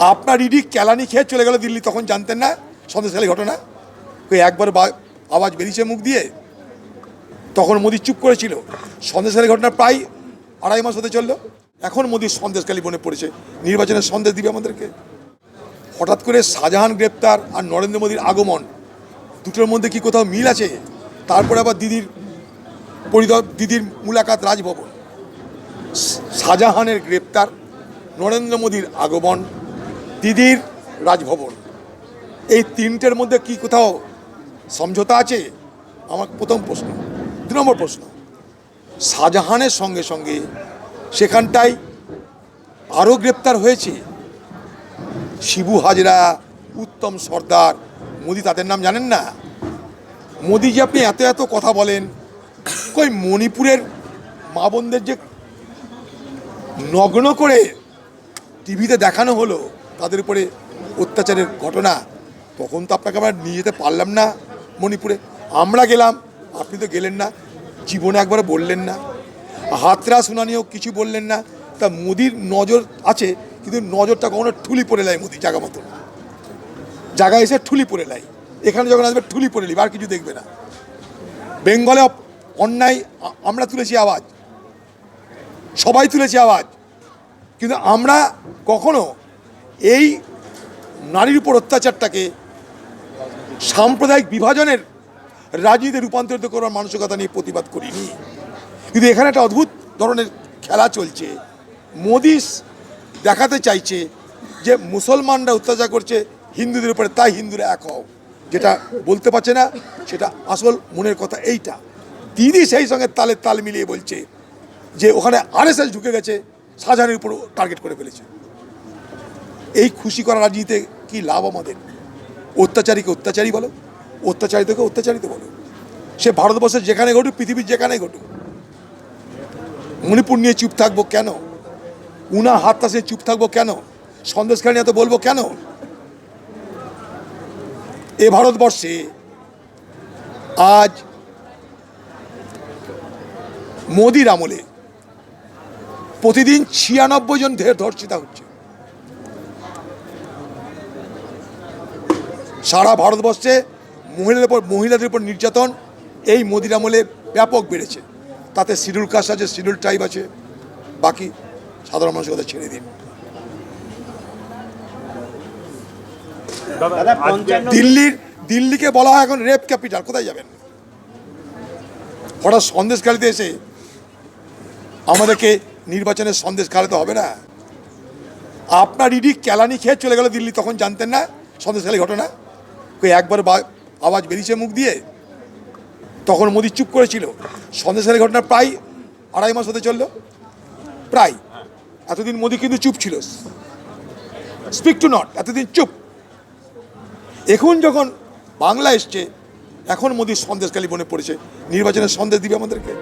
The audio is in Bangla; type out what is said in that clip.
আপনার ইডি কেলানি খেয়ে চলে গেল দিল্লি, তখন জানতেন না সন্দেশখালী ঘটনা। ওই একবার আওয়াজ বেরিয়েছে মুখ দিয়ে। তখন মোদি চুপ করেছিল। সন্দেশখালী ঘটনা প্রায় আড়াই মাস হতে চলল। এখন মোদির সন্দেশখালী মনে পড়েছে। নির্বাচনের সন্দেশ দিবে আমাদেরকে। হঠাৎ করে শাহজাহান গ্রেপ্তার আর নরেন্দ্র মোদীর আগমন। দুটোর মধ্যে কি কোথাও মিল আছে? তারপরে আবার দিদির পরিদর দিদির মুলাকাত রাজভবন। শাহজাহানের গ্রেপ্তার, নরেন্দ্র মোদীর আগমন। দিদির রাজভবন। এই তিনটের মধ্যে কি কোথাও সমঝোতা আছে? আমার প্রথম প্রশ্ন। দু নম্বর প্রশ্ন। শাহজাহানের সঙ্গে সঙ্গে সেখানটায় আরও গ্রেপ্তার হয়েছে? শিবু হাজরা, উত্তম সর্দার, মোদি তাদের নাম জানেন না? মোদি যে আপনি এত এত কথা বলেন, কই মণিপুরের মা বোনদের যে নগ্ন করে টিভিতে দেখানো হলো তাদের উপরে অত্যাচারের ঘটনা, তখন তো আপনাকে আমরা নিয়ে যেতে পারলাম না মণিপুরে। আমরা গেলাম, আপনি তো গেলেন না, জীবনে একবার বললেন না। হাতরা শুনানিও কিছু বললেন না, তা মোদির নজর আছে, কিন্তু নজরটা কখনো ঠুলি পড়ে লাই মোদি জায়গা মতো জায়গা এসে ঠুলি পড়ে লাই এখানে যখন আসবে ঠুলি পড়ে নিবে, আর কিছু দেখবে না। বেঙ্গলে অন্যায় আমরা তুলেছি আওয়াজ। সবাই তুলেছি আওয়াজ। কিন্তু আমরা কখনো এই নারীর উপর অত্যাচারটাকে সাম্প্রদায়িক বিভাজনের রাজনীতিতে রূপান্তরিত করার মানসিকতা নিয়ে প্রতিবাদ করিনি। কিন্তু এখানে একটা অদ্ভুত ধরনের খেলা চলছে। মোদি দেখাতে চাইছে যে মুসলমানরা অত্যাচার করছে হিন্দুদের উপরে, তাই হিন্দুরা এক হও। যেটা বলতে পারছে না, সেটা আসল মনের কথা এইটা। দিদি সেই সঙ্গে তালে তাল মিলিয়ে বলছে যে ওখানে আরএসএস ঢুকে গেছে, শাহজাহানের উপর টার্গেট করে ফেলেছে। এই খুশি করা রাজনীতিতে কি লাভ আমাদের? অত্যাচারীকে অত্যাচারী বলো, অত্যাচারিতকে অত্যাচারিত বলো। সে ভারতবর্ষের যেখানে ঘটুক, পৃথিবীর যেখানে ঘটুক। মণিপুর নিয়ে চুপ থাকব কেন? উনা হাত তাসে চুপ থাকব কেন? সন্দেশখালী নিয়ে তো বলব কেন? এ ভারতবর্ষে আজ মোদির আমলে প্রতিদিন ছিয়ানব্বই জন ধর্ষিতা হচ্ছে। সারা ভারতবর্ষে মহিলাদের উপর মহিলাদের উপর নির্যাতন এই মোদির আমলে ব্যাপক বেড়েছে। তাতে শিডিউল কাস্ট আছে শিডিউল ট্রাইব আছে বাকি সাধারণ মানুষের কথা ছেড়ে দিন। দিল্লির দিল্লিকে বলা হয় এখন রেপ ক্যাপিটাল কোথায় যাবেন? হঠাৎ সন্দেশ খালিতে এসে আমাদেরকে নির্বাচনের সন্দেশ খালাতে হবে না? আপনার ইডি কেলানি খেয়ে চলে গেল দিল্লি তখন জানতেন না সন্দেশখালী ঘটনা? একবার আওয়াজ বেরিয়েছে মুখ দিয়ে, তখন মোদি চুপ করেছিল। সন্দেশখালী ঘটনা প্রায় আড়াই মাস হতে চলল। প্রায়। এতদিন মোদি কিন্তু চুপ ছিল। স্পিক টু নট এতদিন চুপ। এখন যখন বাংলা এসছে, এখন মোদির সন্দেশখালী মনে পড়েছে। নির্বাচনের সন্দেশ দিবে আমাদেরকে।